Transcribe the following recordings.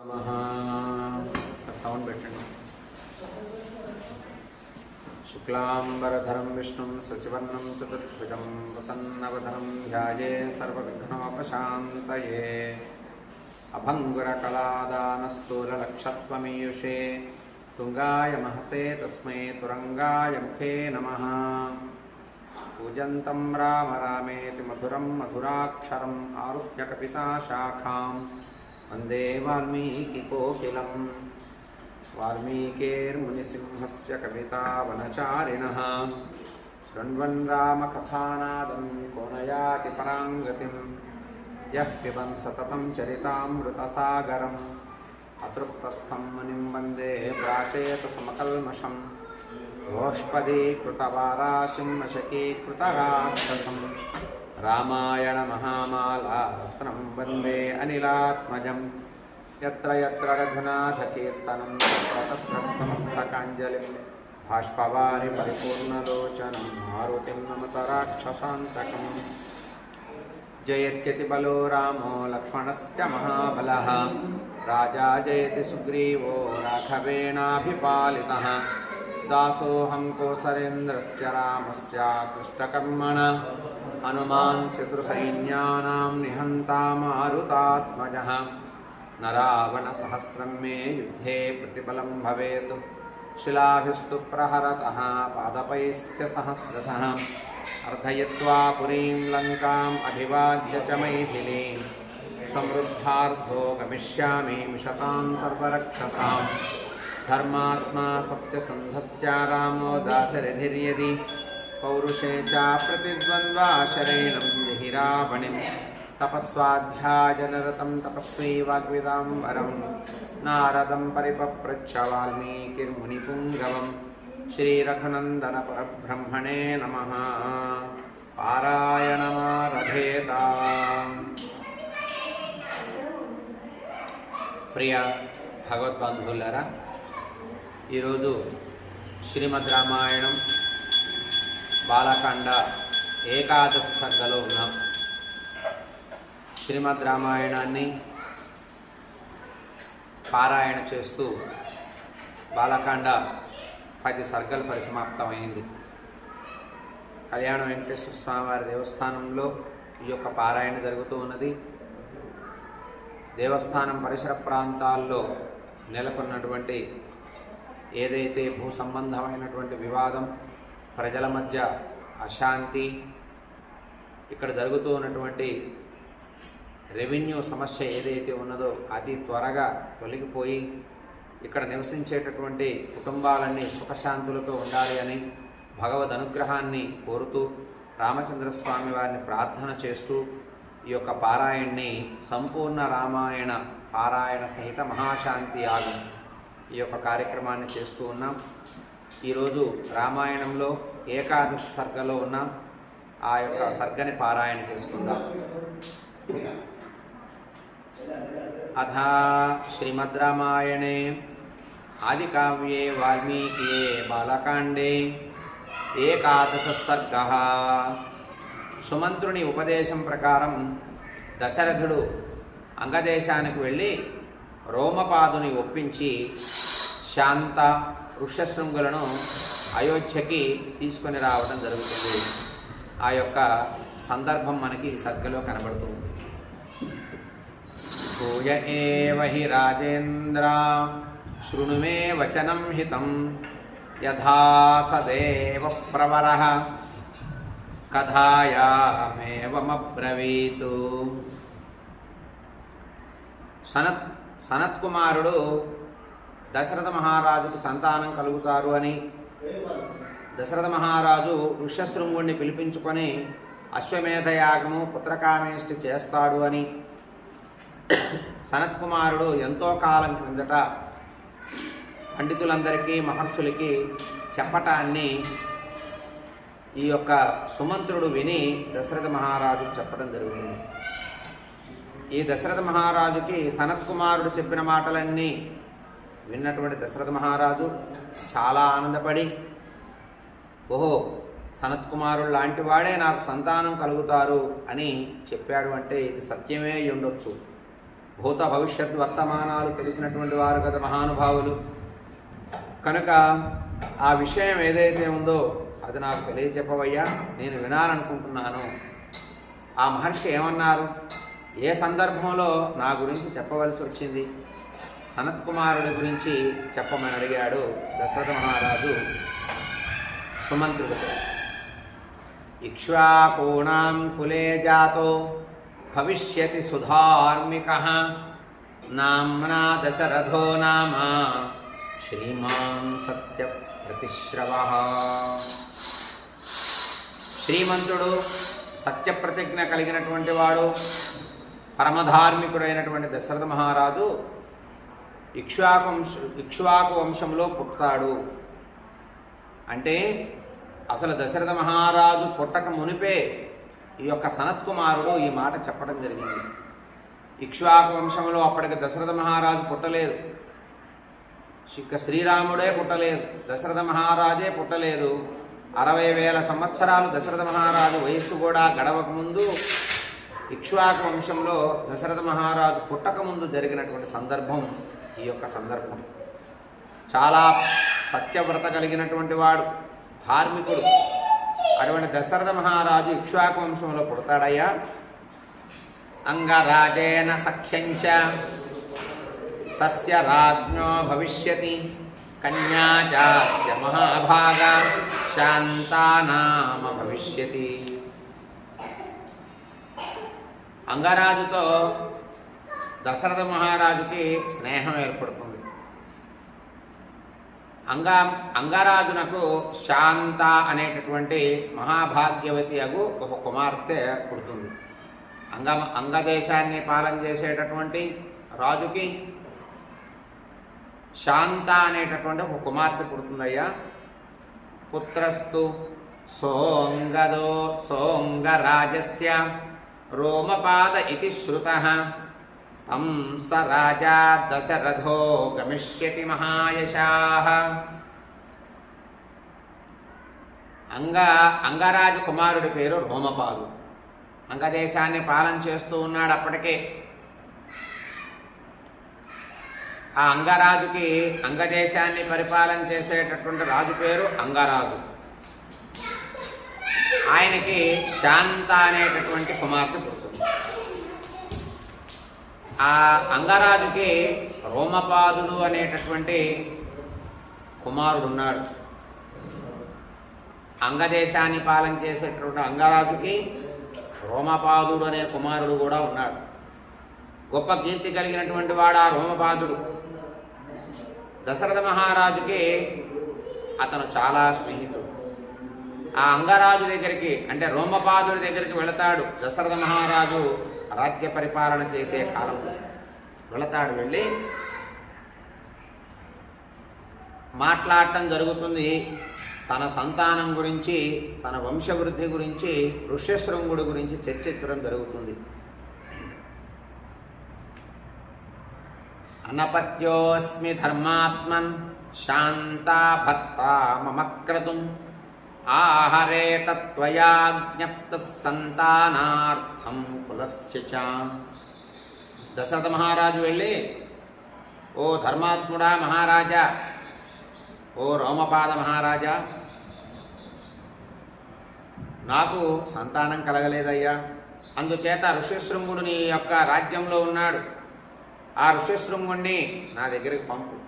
Sound शुक्लांबरधरम Vishnu शशिवर्णम चतुर्भुज प्रसन्नवधरम ध्याघ्नोपात सर्वघ्नोपशात तुंगा महसे तस्म तुरंगाय मुखे नम। पूजत राम रामेति मधुराक्षर आरुह्य कपिता शाखा వందే వాల్మీకికోకిలం వాల్మీకేర్మునిసింహస్య కవితావనచారిణ శృణ్వన్ రామకథానాదం కోనయాతి పరాంగతిం యః పిబన్ సతతం చరితామృతసాగరం అతృప్తస్థం మునిం వందే ప్రాచేత సమకల్మషం ఓష్పదీకృతవారాశిం నశకీకృతరాక్షసం రామాయణ మహామాలారత్నం వందే అనిలాత్మజం. ఎత్ర ఎత్ర రఘునాథకీర్తనం తత్రమస్తకాంజలిం బాష్పవాని పరిపూర్ణలోచనం మారుతిం నమత రాక్షసాంతకం. జయత్యతి బలో రామో లక్ష్మణశ్చ మహాబల. రాజా జయతి సుగ్రీవో రాఘవేణాభిపాలిత. దాసోహం కోసరేంద్రస్య రామస్య కృష్ణకర్మణ. हनुमान् शत्रुसैन्यानां निहन्ता मारुतात्मजः न रावणसहस्रं मे युद्धे प्रतिबलं भवेत् शिलाभिस्तु प्रहरतः पादपैश्च सहस्रशः अर्धयित्वा पुरीं लङ्काम् अभिवाद्य च मैथिलीं समृद्धार्थो गमिष्यामि मिषतां सर्वरक्षसाम् धर्मात्मा सत्यसन्धश्च रामो दासरधिर्यदि पौरुषे च प्रतिद्वन्द्वा शरेणं जहि रावणिं तपस्वाध्यायनरतं तपस्वी वाग्विदाम्बरं नारदं परिपप्रच्छ वाल्मीकिर्मुनिपुङ्गवं श्रीरघुनन्दनपरब्रह्मणे नमः पारायणमारभेताम् ప్రియ భగవద్బంధువులారా ఈరోజు శ్రీమద్ రామాయణం బాలకాండ ఏకాదశి సర్గలో ఉన్నాం. శ్రీమద్ రామాయణాన్ని పారాయణ చేస్తూ బాలకాండ పది సర్గలు పరిసమాప్తమైంది. కళ్యాణ వెంకటేశ్వర స్వామివారి దేవస్థానంలో ఈ యొక్క పారాయణ జరుగుతూ ఉన్నది. దేవస్థానం పరిసర ప్రాంతాల్లో నెలకొన్నటువంటి ఏదైతే భూ సంబంధమైనటువంటి వివాదం ప్రజల మధ్య అశాంతి ఇక్కడ జరుగుతూ ఉన్నటువంటి రెవెన్యూ సమస్య ఏదైతే ఉన్నదో అది త్వరగా తొలగిపోయి ఇక్కడ నివసించేటటువంటి కుటుంబాలన్నీ సుఖశాంతులతో ఉండాలి అని భగవద్ అనుగ్రహాన్ని కోరుతూ రామచంద్రస్వామి వారిని ప్రార్థన చేస్తూ ఈ యొక్క పారాయణని సంపూర్ణ రామాయణ పారాయణ సహిత మహాశాంతి యాగం ఈ యొక్క కార్యక్రమాన్ని చేస్తూ ఉన్నాం. ఈరోజు రామాయణంలో ఏకాదశి సర్గలో ఉన్న ఆ యొక్క సర్గని పారాయణ చేసుకుందాం. అథ శ్రీమద్ రామాయణే ఆదికావ్యే వాల్మీకియే బాలకాండే ఏకాదశ సర్గ. సుమంత్రుని ఉపదేశం ప్రకారం దశరథుడు అంగదేశానికి వెళ్ళి రోమపాదుని ఒప్పించి శాంత ఋష్యశృంగులను అయోధ్యకి తీసుకొని రావడం జరుగుతుంది. ఆ యొక్క సందర్భం మనకి సర్గలో కనబడుతుంది భూయ ఏవహి రాజేంద్ర శృణు మే వచనం హితం యథా సదేవ ప్రవర కథాయామేవమ్రవీతు సనత్ సనత్కుమారుడు దశరథ మహారాజుకు సంతానం కలుగుతారు అని. దశరథ మహారాజు ఋష్యశృంగుణ్ణి పిలిపించుకొని అశ్వమేధయాగము పుత్రకామేష్టి చేస్తాడు అని. సనత్కుమారుడు ఎంతో కాలం క్రిందట పండితులందరికీ మహర్షులకి చెప్పటాన్ని ఈ యొక్క సుమంత్రుడు విని దశరథ మహారాజుకు చెప్పడం జరుగుతుంది ఈ దశరథ మహారాజుకి సనత్ కుమారుడు చెప్పిన మాటలన్నీ విన్నటువంటి దశరథ మహారాజు చాలా ఆనందపడి ఓహో సనత్ కుమారుడు లాంటి వాడే నాకు సంతానం కలుగుతారు అని చెప్పాడు అంటే ఇది సత్యమే ఉండొచ్చు. భూత భవిష్యత్ వర్తమానాలు తెలిసినటువంటి వారు కదా మహానుభావులు. కనుక ఆ విషయం ఏదైతే ఉందో అది నాకు తెలియచెప్పవయ్యా నేను వినాలనుకుంటున్నాను. ఆ మహర్షి ఏమన్నారు? ఏ సందర్భంలో నా గురించి చెప్పవలసి వచ్చింది? సనత్ కుమారుడి గురించి చెప్పమని అడిగాడు దశరథ మహారాజు సుమంత్రుడితో ఇక్ష్వాకూణాం కులే జాతో భవిష్యతి సుధార్మిక. నామ్నా దశరథో నామ శ్రీమాన్ సత్య ప్రతిశ్రవ శ్రీమంతుడు సత్యప్రతిజ్ఞ కలిగినటువంటి వాడు పరమధార్మికుడైనటువంటి దశరథ మహారాజు ఇక్ష్వాకు వంశ ఇక్ష్వాకు వంశంలో పుట్టాడు అంటే అసలు దశరథ మహారాజు పుట్టక మునిపే ఈ యొక్క సనత్కుమారుడు ఈ మాట చెప్పడం జరిగింది. ఇక్ష్వాకు వంశంలో అప్పటికి దశరథ మహారాజు పుట్టలేదు. ఇక శ్రీరాముడే పుట్టలేదు. దశరథ మహారాజే పుట్టలేదు. అరవై వేల సంవత్సరాలు దశరథ మహారాజు వయస్సు కూడా గడవక ముందు ఇక్ష్వాకు వంశంలో దశరథ మహారాజు పుట్టక ముందు జరిగినటువంటి సందర్భం ఈ యొక్క సందర్భం. చాలా సత్యవ్రత కలిగినటువంటి వాడు ధార్మికుడు. అటువంటి దశరథ మహారాజు ఇక్ష్వాకు వంశంలో పుడతాడయ్యా అంగరాజేన సఖ్యంచ తస్య రాజ్ఞో భవిష్యతి కన్యాచాస్య మహాభాగ శాంతానామ భవిష్యతి. అంగరాజుతో దశరథ మహారాజుకి స్నేహం ఏర్పడుతుంది. అంగా అంగరాజునకు శాంత అనేటటువంటి మహాభాగ్యవతి అగు ఒక కుమార్తె పుడుతుంది. అంగ అంగదేశాన్ని పాలన చేసేటటువంటి రాజుకి శాంత అనేటటువంటి ఒక కుమార్తె పుడుతుందయ్యా. పుత్రస్తు సోంగదో సోంగరాజస్య రోమపాద ఇది శ్రుత తం రాజా దశరథో గమిష్యతి మహాయశాహ అంగ అంగరాజు కుమారుడి పేరు రోమపాలు అంగదేశాన్ని పాలన చేస్తూ ఉన్నాడు అప్పటికే. ఆ అంగరాజుకి అంగదేశాన్ని పరిపాలన చేసేటటువంటి రాజు పేరు అంగరాజు. ఆయనకి శాంత అనేటటువంటి కుమార్తె పుడుతుంది. ఆ అంగరాజుకి రోమపాదుడు అనేటటువంటి కుమారుడు ఉన్నాడు అంగదేశాన్ని పాలన చేసేటటువంటి అంగరాజుకి రోమపాదుడు అనే కుమారుడు కూడా ఉన్నాడు. గొప్ప కీర్తి కలిగినటువంటి వాడు ఆ రోమపాదుడు. దశరథ మహారాజుకి అతను చాలా స్నేహితుడు. ఆ అంగరాజు దగ్గరికి అంటే రోమపాదుడి దగ్గరికి వెళతాడు దశరథ మహారాజు రాజ్య పరిపాలన చేసే కాలంలో వెళతాడు వెళ్ళి. మాట్లాడటం జరుగుతుంది. తన సంతానం గురించి తన వంశవృద్ధి గురించి ఋష్యశృంగుడి గురించి చర్చించడం జరుగుతుంది. అనపత్యోస్మి ధర్మాత్మన్ శాంతా భక్త మమక్రతుం. క్రతుం ఆహరే తత్వయా జ్ఞప్త సంతానార్థం కులస్య చ. దశరథ మహారాజు వెళ్ళి ఓ ధర్మాత్ముడా మహారాజా ఓ రోమపాద మహారాజా నాకు సంతానం కలగలేదయ్యా. అందుచేత ఋషిశృంగుడు నీ యొక్క రాజ్యంలో ఉన్నాడు. ఆ ఋషిశృంగుణ్ణి నా దగ్గరికి పంపు.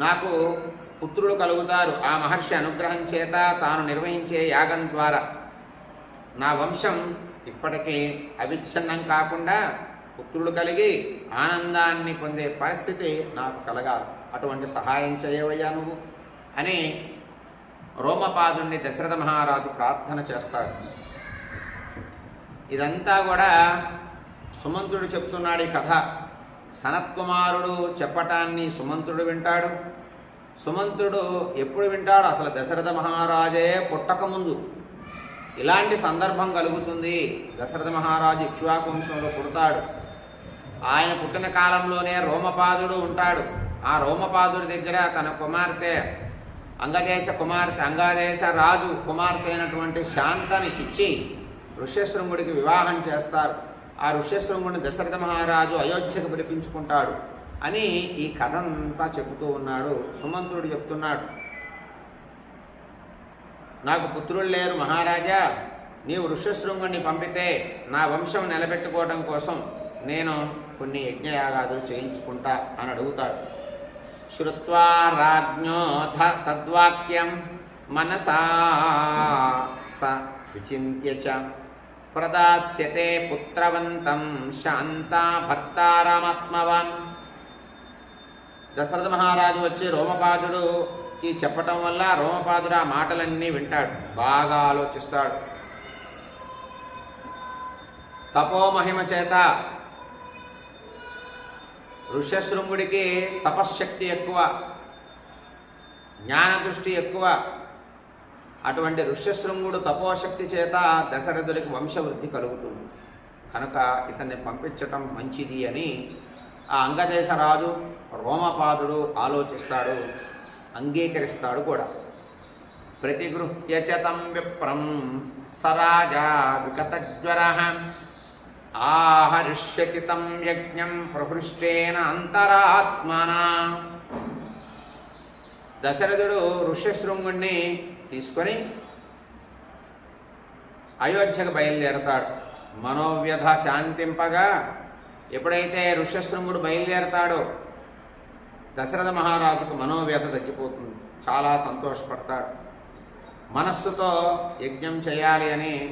నాకు పుత్రులు కలుగుతారు. ఆ మహర్షి అనుగ్రహం చేత తాను నిర్వహించే యాగం ద్వారా. నా వంశం ఇప్పటికీ అవిచ్ఛిన్నం కాకుండా పుత్రులు కలిగి ఆనందాన్ని పొందే పరిస్థితి నాకు కలగాలి. అటువంటి సహాయం చేయవయ్యా నువ్వు అని రోమపాదుణ్ణి దశరథ మహారాజు ప్రార్థన చేస్తాడు. ఇదంతా కూడా సుమంతుడు చెప్తున్నాడు ఈ కథ. సనత్కుమారుడు చెప్పటాన్ని సుమంతుడు వింటాడు. సుమంతుడు ఎప్పుడు వింటాడు? అసలు దశరథ మహారాజే పుట్టకముందు ఇలాంటి సందర్భం కలుగుతుంది. దశరథ మహారాజు ఇక్ష్వాకుంశంలో పుడతాడు. ఆయన పుట్టిన కాలంలోనే రోమపాదుడు ఉంటాడు. ఆ రోమపాదుడి దగ్గర తన కుమార్తె అంగదేశ కుమార్తె అంగదేశ రాజు కుమార్తె అయినటువంటి శాంతని ఇచ్చి ఋష్యశృంగుడికి వివాహం చేస్తారు. ఆ ఋష్యశృంగుడిని దశరథ మహారాజు అయోధ్యకు పిలిపించుకుంటాడు. అని ఈ కథ అంతా చెబుతూ ఉన్నాడు సుమంతుడు చెప్తున్నాడు. నాకు పుత్రులు లేరు మహారాజా నీవు ఋష్యశృంగుణ్ణి పంపితే నా వంశం నిలబెట్టుకోవడం కోసం నేను కొన్ని యజ్ఞయాగాదులు చేయించుకుంటా అని అడుగుతాడు. శ్రుత్వా రాజ్ఞోథ తద్వాక్యం మనసా స విచింత్య చ ప్రదాస్యతే పుత్రవంతం శాంతా భక్తారామాత్మవాన్ దశరథ మహారాజు వచ్చి రోమపాదుడుకి చెప్పటం వల్ల రోమపాదుడు ఆ మాటలన్నీ వింటాడు బాగా ఆలోచిస్తాడు. తపోమహిమ చేత ఋష్యశృంగుడికి తపశ్శక్తి ఎక్కువ జ్ఞానదృష్టి ఎక్కువ. అటువంటి ఋష్యశృంగుడు తపోశక్తి చేత దశరథుడికి వంశవృద్ధి కలుగుతుంది. కనుక ఇతన్ని పంపించటం మంచిది అని ఆ అంగదేశరాజు రోమపాదుడు ఆలోచిస్తాడు అంగీకరిస్తాడు కూడా. ప్రతిగృహ్య చ విప్రం సరాజా వికతజ్వర ఆహరిష్యతి తం యజ్ఞం ప్రహృష్టేన అంతరాత్మన. దశరథుడు ఋష్యశృంగుణ్ణి తీసుకొని అయోధ్యకు బయలుదేరతాడు. మనోవ్యధ శాంతింపగా ఎప్పుడైతే ఋష్యశృంగుడు బయలుదేరతాడో దశరథ మహారాజుకు మనోవ్యత తగ్గిపోతుంది. చాలా సంతోషపడతాడు. మనస్సుతో యజ్ఞం చేయాలి అని